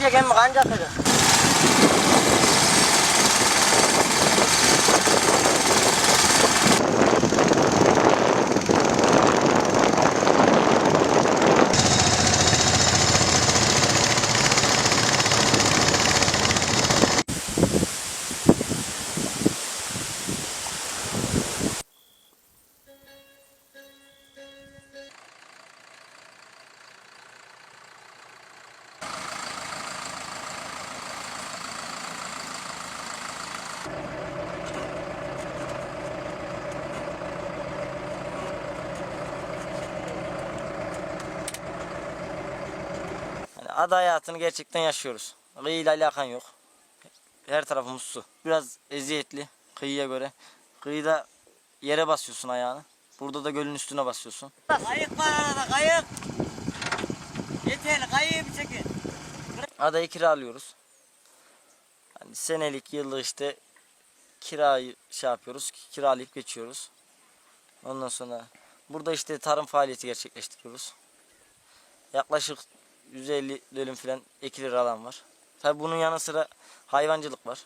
છે કેમ કાંજા છે ada hayatını gerçekten yaşıyoruz. Kıyıyla alakan yok. Her tarafımız su. Biraz eziyetli kıyıya göre. Kıyıda yere basıyorsun ayağını. Burada da gölün üstüne basıyorsun. Kayık var arada kayık. Yeterli kayığı bir çekin. Adayı kiralıyoruz. Yani senelik yıllık işte kirayı şey yapıyoruz. Kiralayıp geçiyoruz. Ondan sonra burada işte tarım faaliyeti gerçekleştiriyoruz. Yaklaşık 150 dönüm falan ekilir alan var. Tabi bunun yanı sıra hayvancılık var.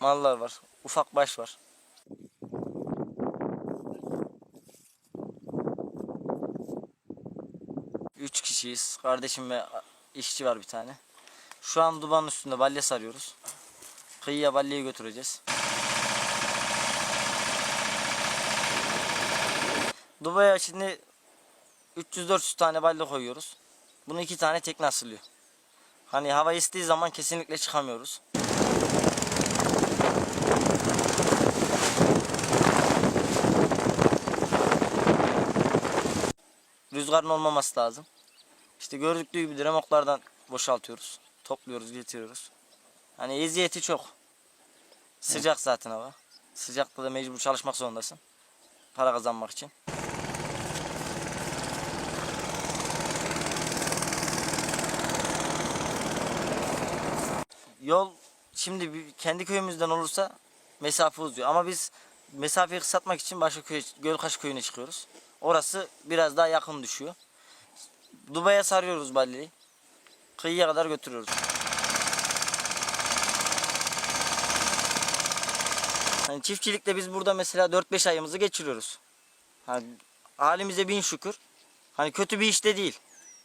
Mallar var. Ufak baş var. Üç kişiyiz. Kardeşim ve işçi var bir tane. Şu an dubanın üstünde balya sarıyoruz. Kıyıya balyayı götüreceğiz. Dubaya şimdi 300-400 tane balya koyuyoruz. Bunu iki tane tekne asılıyor. Hani hava estiği zaman kesinlikle çıkamıyoruz. Rüzgarın olmaması lazım. İşte gördüğü gibi remoklardan boşaltıyoruz. Topluyoruz, getiriyoruz. Hani eziyeti çok. Sıcak zaten hava. Sıcakta da mecbur çalışmak zorundasın. Para kazanmak için. Yol şimdi kendi köyümüzden olursa mesafe uzuyor ama biz mesafeyi kısaltmak için başka köy, Gölkaş köyüne çıkıyoruz. Orası biraz daha yakın düşüyor. Dubai'ye sarıyoruz balyayı. Kıyıya kadar götürüyoruz. Hani çiftçilikte biz burada mesela 4-5 ayımızı geçiriyoruz. Hani halimize bin şükür. Hani kötü bir iş de değil.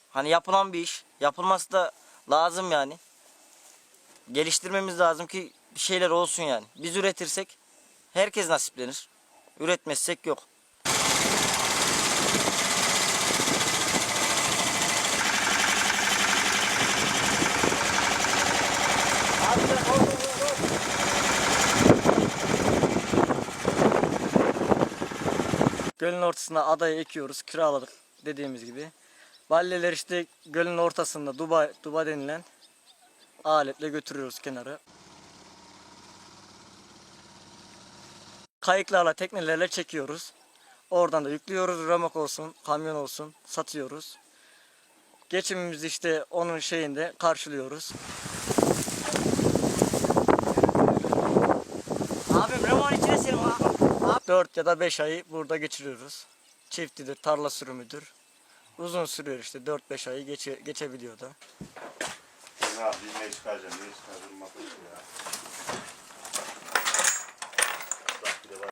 Hani yapılan bir iş. Yapılması da lazım yani geliştirmemiz lazım ki bir şeyler olsun yani. Biz üretirsek herkes nasiplenir. Üretmezsek yok. Gölün ortasına adayı ekiyoruz, kiraladık dediğimiz gibi. Balleler işte gölün ortasında duba, duba denilen aletle götürüyoruz kenara. Kayıklarla, teknelerle çekiyoruz. Oradan da yüklüyoruz. Römok olsun, kamyon olsun satıyoruz. Geçimimizi işte onun şeyinde karşılıyoruz. Abim remon içine senin 4 ya da 5 ayı burada geçiriyoruz. Çiftidir, tarla sürümüdür. Uzun sürüyor işte 4-5 ayı geçe, geçebiliyor da. Ne yapayım? Ne çıkacağım? Ne çıkacağım? Ne çıkacağım?